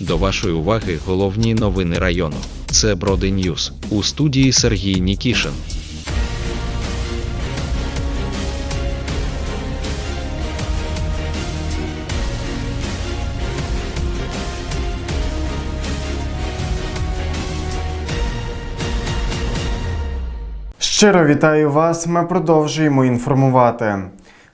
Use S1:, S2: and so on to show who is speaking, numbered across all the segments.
S1: До вашої уваги головні новини району. Це Броди Ньюз у студії Сергій Нікішин.
S2: Щиро вітаю вас. Ми продовжуємо інформувати.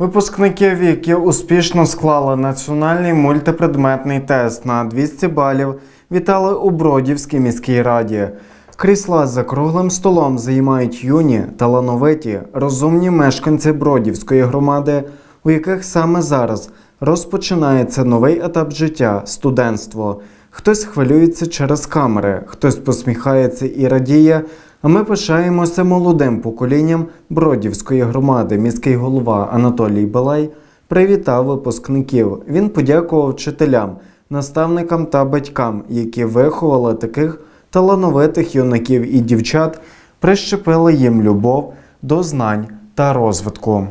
S2: Випускників, які успішно склали національний мультипредметний тест на 200 балів, вітали у Бродівській міській раді. Крісла за круглим столом займають юні, талановиті, розумні мешканці Бродівської громади, у яких саме зараз розпочинається новий етап життя студентство. Хтось хвилюється через камери, хтось посміхається і радіє. А ми пишаємося молодим поколінням Бродівської громади. Міський голова Анатолій Балай привітав випускників. Він подякував вчителям, наставникам та батькам, які виховали таких талановитих юнаків і дівчат, прищепили їм любов до знань та розвитку.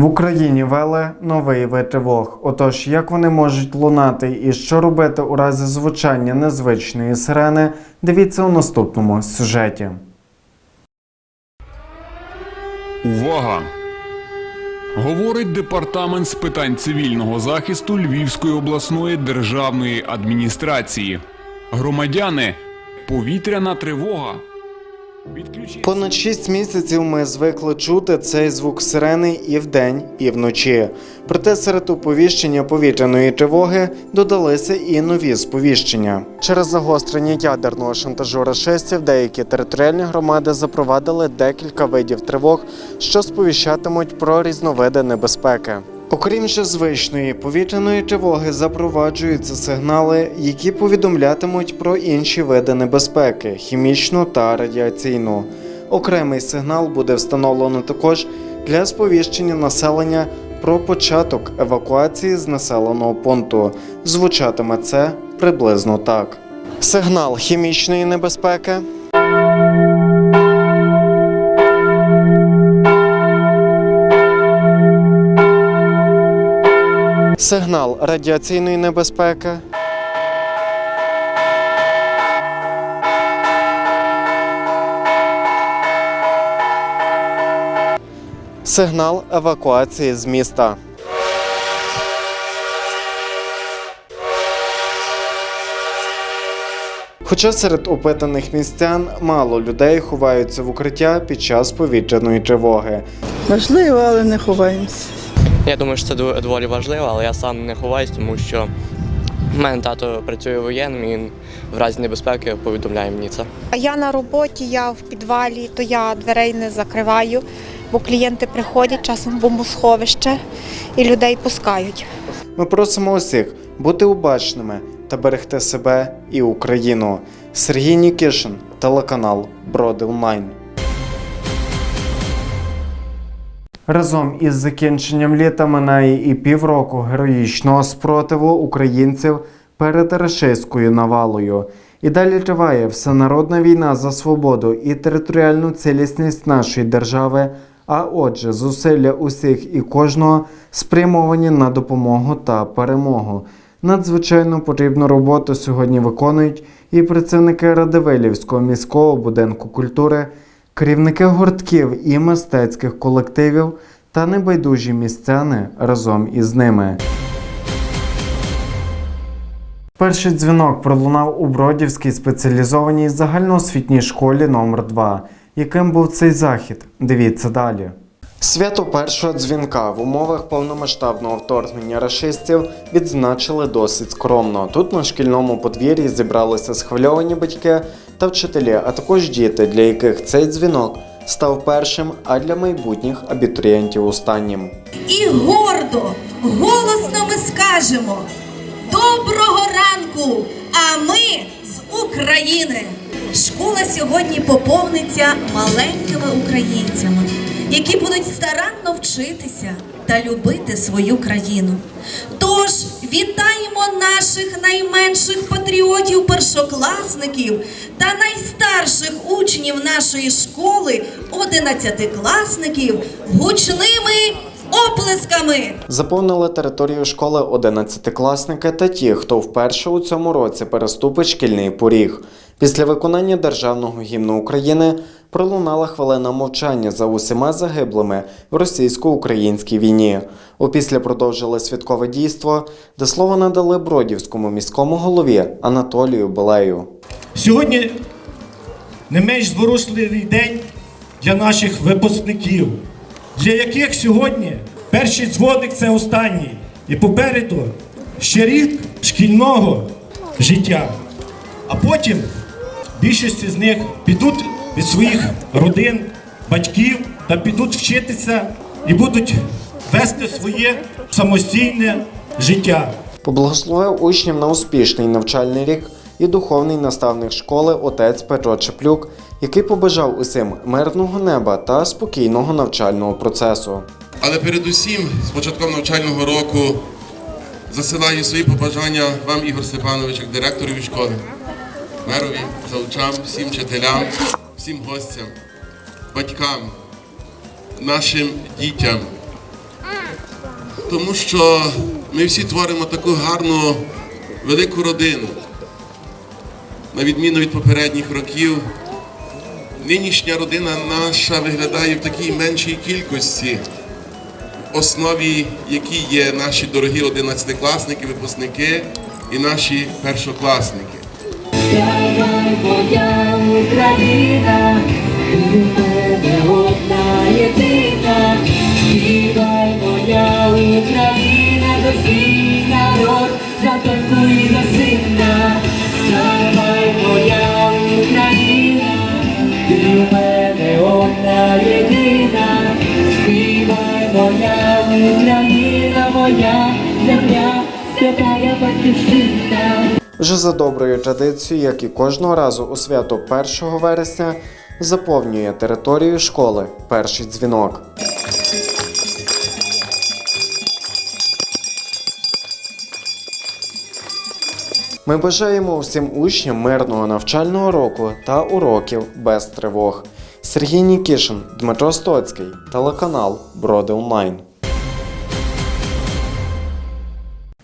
S2: В Україні вели новий вид. Отож, як вони можуть лунати і що робити у разі звучання незвичної сирени, дивіться у наступному сюжеті.
S3: Увага! Говорить департамент з питань цивільного захисту Львівської обласної державної адміністрації. Громадяни, повітряна тривога.
S2: Понад 6 місяців ми звикли чути цей звук сирени і вдень, і вночі. Проте серед оповіщення повітряної тривоги додалися і нові сповіщення. Через загострення ядерного шантажу рашистів деякі територіальні громади запровадили декілька видів тривог, що сповіщатимуть про різновиди небезпеки. Окрім же звичної повітряної тривоги, запроваджуються сигнали, які повідомлятимуть про інші види небезпеки хімічну та радіаційну. Окремий сигнал буде встановлено також для сповіщення населення про початок евакуації з населеного пункту. Звучатиме це приблизно так: сигнал хімічної небезпеки. Сигнал радіаційної небезпеки. Сигнал евакуації з міста. Хоча серед опитаних містян мало людей ховаються в укриття під час повітряної тривоги.
S4: Важливо, але не ховаємося.
S5: Я думаю, що це доволі важливо, але я сам не ховаюсь, тому що в мене тато працює воєнним і він в разі небезпеки повідомляє мені це.
S6: А я на роботі, я в підвалі, то я дверей не закриваю, бо клієнти приходять часом в бомбосховище і людей пускають.
S2: Ми просимо усіх бути обачними та берегти себе і Україну. Сергій Нікішин, телеканал Броди Онлайн. Разом із закінченням літа минає і півроку героїчного спротиву українців перед рашистською навалою. І далі триває всенародна війна за свободу і територіальну цілісність нашої держави. А отже, зусилля усіх і кожного спрямовані на допомогу та перемогу. Надзвичайно потрібну роботу сьогодні виконують і працівники Радивилівського міського будинку культури, керівники гуртків і мистецьких колективів та небайдужі містяни разом із ними. Перший дзвінок пролунав у Бродівській спеціалізованій загальноосвітній школі номер 2 Яким був цей захід? Дивіться далі. Свято першого дзвінка в умовах повномасштабного вторгнення рашистів відзначили досить скромно. Тут на шкільному подвір'ї зібралися схвильовані батьки та вчителі, а також діти, для яких цей дзвінок став першим, а для майбутніх абітурієнтів останнім.
S7: і гордо, голосно ми скажемо Доброго ранку! А ми з України! Школа сьогодні поповниться маленькими українцями, які будуть старанно вчитися та любити свою країну. Тож вітаємо наших найменших патріотів, першокласників та найстарших учнів нашої школи, одинадцятикласників, гучними оплесками.
S2: Заповнили територію школи 11-класники та ті, хто вперше у цьому році переступить шкільний поріг. Після виконання державного гімну України пролунала хвилина мовчання за усіма загиблими в російсько-українській війні. Опісля продовжили святкове дійство, де слово надали бродівському міському голові Анатолію Белею.
S8: Сьогодні не менш зворушливий день для наших випускників, для яких сьогодні перший дзвоник це останній. І попереду ще рік шкільного життя. А потім більшість з них підуть від своїх родин, батьків та підуть вчитися і будуть вести своє самостійне життя.
S2: Поблагословив учнів на успішний навчальний рік і духовний наставник школи отець Петро Чеплюк, який побажав усім мирного неба та спокійного навчального процесу.
S9: Але передусім, з початком навчального року, засилаю свої побажання вам, Ігор Степанович, як директору школи, мерові, заучам, всім вчителям, всім гостям, батькам, нашим дітям. Тому що ми всі творимо таку гарну велику родину. На відміну від попередніх років, нинішня родина наша виглядає в такій меншій кількості основі які є наші дорогі одинадцятикласники, випускники і наші першокласники.
S10: Моя Україна, моя Україна, за народ, за доньку і. Україна, моя земля, святая батьківщина.
S2: Вже за доброю традицією, як і кожного разу у свято 1 вересня, заповнює територію школи перший дзвінок. Ми бажаємо усім учням мирного навчального року та уроків без тривог. Сергій Нікішин, Дмитро Стоцький, телеканал Броди Онлайн.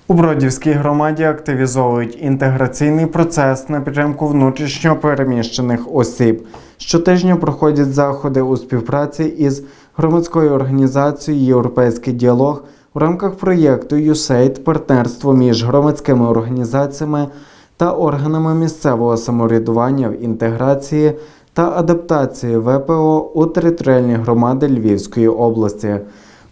S2: У Бродівській громаді активізовують інтеграційний процес на підтримку внутрішньо переміщених осіб. Щотижня проходять заходи у співпраці із громадською організацією Європейський діалог у рамках проєкту USAID партнерство між громадськими організаціями та органами місцевого самоврядування в інтеграції та адаптації ВПО у територіальні громади Львівської області.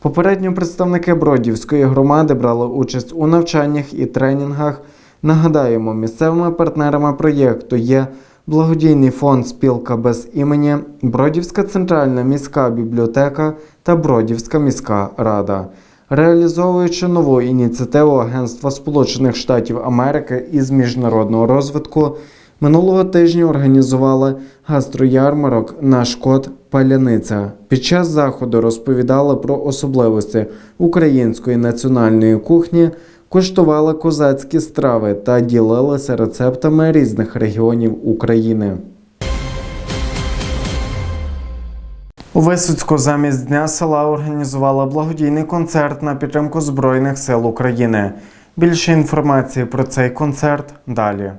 S2: Попередньо представники Бродівської громади брали участь у навчаннях і тренінгах. Нагадаємо, місцевими партнерами проєкту є благодійний фонд Спілка без імені, Бродівська центральна міська бібліотека та Бродівська міська рада. Реалізовуючи нову ініціативу Агентства Сполучених Штатів Америки із міжнародного розвитку, минулого тижня організували гастроярмарок Наш код Паляниця. Під час заходу розповідали про особливості української національної кухні, куштували козацькі страви та ділилися рецептами різних регіонів України. У Висоцьку замість Дня села організували благодійний концерт на підтримку Збройних сил України. Більше інформації про цей концерт далі.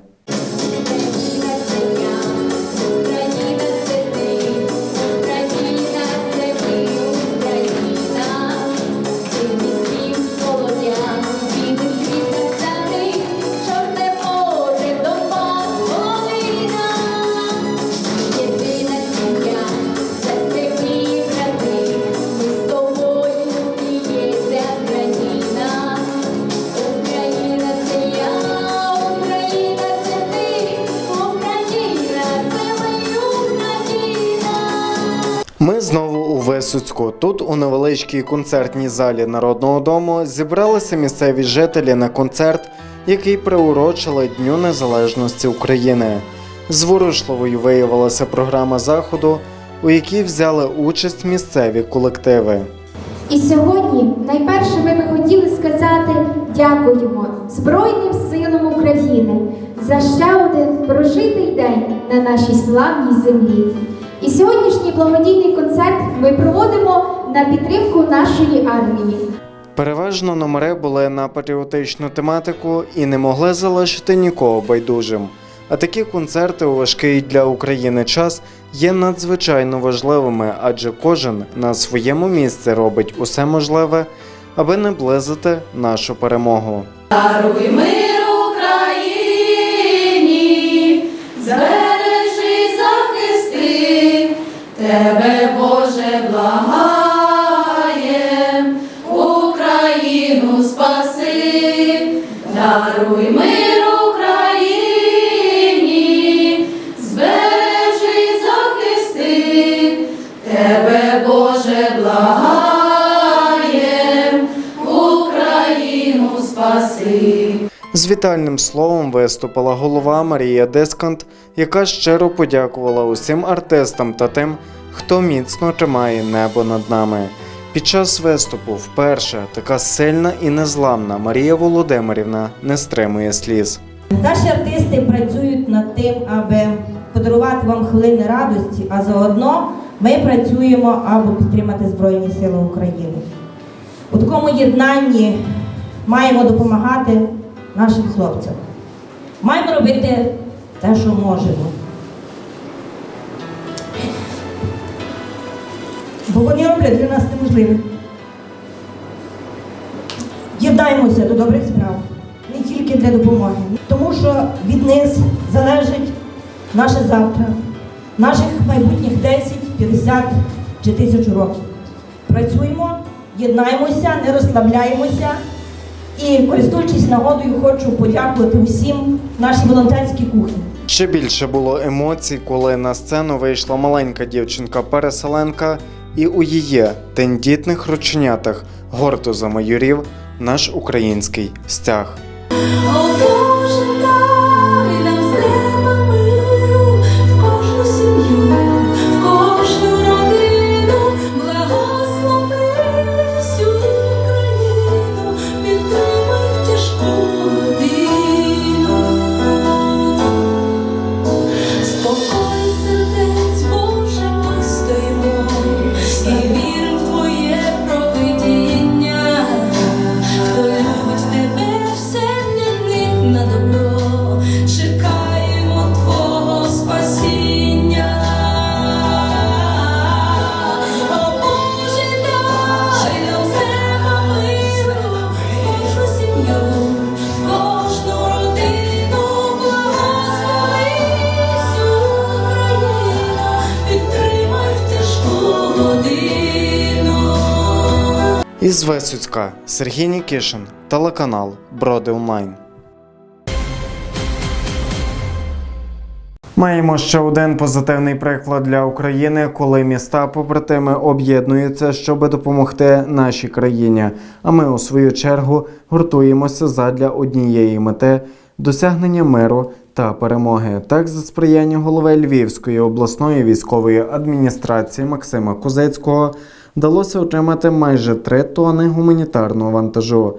S2: Знову у Висоцьку. Тут, у невеличкій концертній залі Народного дому, зібралися місцеві жителі на концерт, який приурочили Дню Незалежності України. Зворушливою виявилася програма заходу, у якій взяли участь місцеві колективи.
S11: І сьогодні найперше ми би хотіли сказати дякуємо Збройним силам України за ще один прожитий день на нашій славній землі. І сьогоднішній благодійний концерт ми проводимо на підтримку нашої армії.
S2: Переважно номери були на патріотичну тематику і не могли залишити нікого байдужим. А такі концерти у важкий для України час є надзвичайно важливими, адже кожен на своєму місці робить усе можливе, аби наблизити нашу перемогу.
S10: Даруй мир Україні, збережи, захисти, тебе, Боже, благаєм, Україну спаси, даруй мир Україні, збережи, захисти, тебе, Боже, благаєм, Україну спаси.
S2: З вітальним словом виступила голова Марія Дискант, яка щиро подякувала усім артистам та тим, хто міцно тримає небо над нами. Під час виступу вперше така сильна і незламна Марія Володимирівна не стримує сліз.
S12: Наші артисти працюють над тим, аби подарувати вам хвилини радості, а заодно ми працюємо, аби підтримати Збройні Сили України. У такому єднанні маємо допомагати нашим хлопцям. Маємо робити те, що можемо. Бо вони роблять для нас неможливе. Єднаймося до добрих справ, не тільки для допомоги, тому що від них залежить наше завтра, наших майбутніх 10, 50 чи тисячу років. Працюємо, єднаємося, не розслабляємося. І користуючись нагодою, хочу подякувати усім нашій волонтерській кухні.
S2: Ще більше було емоцій, коли на сцену вийшла маленька дівчинка-переселенка, і у її тендітних рученятах гордо замайорів наш український стяг. Із Весюцька Сергій Нікішин, телеканал Броди Онлайн. Маємо ще один позитивний приклад для України, коли міста побратими об'єднуються, щоб допомогти нашій країні. А ми у свою чергу гуртуємося задля однієї мети досягнення миру та перемоги. Так, за сприяння голови Львівської обласної військової адміністрації Максима Кузецького вдалося отримати майже 3 тонни гуманітарного вантажу.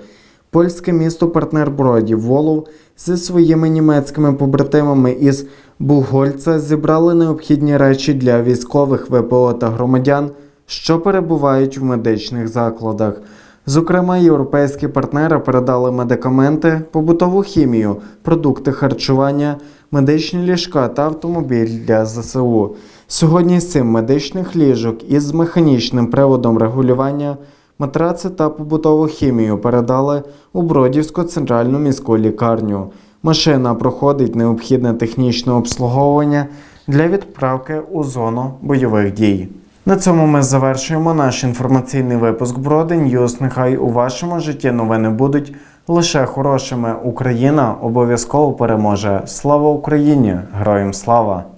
S2: Польське місто партнер Бродів Волов зі своїми німецькими побратимами із Бугольця зібрали необхідні речі для військових ВПО та громадян, що перебувають в медичних закладах. Зокрема, європейські партнери передали медикаменти, побутову хімію, продукти харчування, медичні ліжка та автомобіль для ЗСУ. Сьогодні сім медичних ліжок із механічним приводом регулювання, матраци та побутову хімію передали у Бродівську центральну міську лікарню. Машина проходить необхідне технічне обслуговування для відправки у зону бойових дій. На цьому ми завершуємо наш інформаційний випуск Броди Ньюс. Нехай у вашому житті новини будуть лише хорошими. Україна обов'язково переможе. Слава Україні! Героям слава!